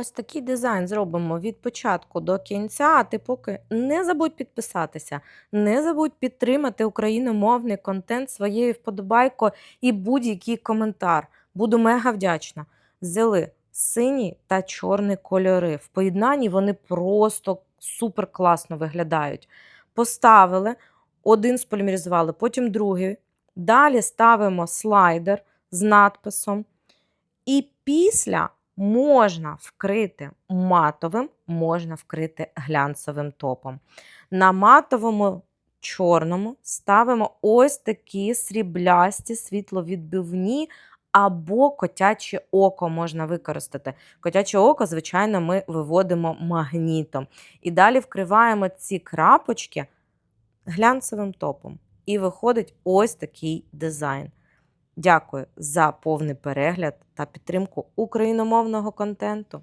Ось такий дизайн зробимо від початку до кінця. А ти поки не забудь підписатися, не забудь підтримати україномовний контент своєю вподобайкою і будь-який коментар. Буду мега вдячна. Взяли синій та чорний кольори. В поєднанні вони просто супер класно виглядають. Поставили, один сполімеризували, потім другий. Далі ставимо слайдер з надписом. І після можна вкрити матовим, можна вкрити глянцевим топом. На матовому чорному ставимо ось такі сріблясті світловідбивні або котяче око можна використати. Котяче око, звичайно, ми виводимо магнітом. І далі вкриваємо ці крапочки глянцевим топом. І виходить ось такий дизайн. Дякую за повний перегляд та підтримку україномовного контенту.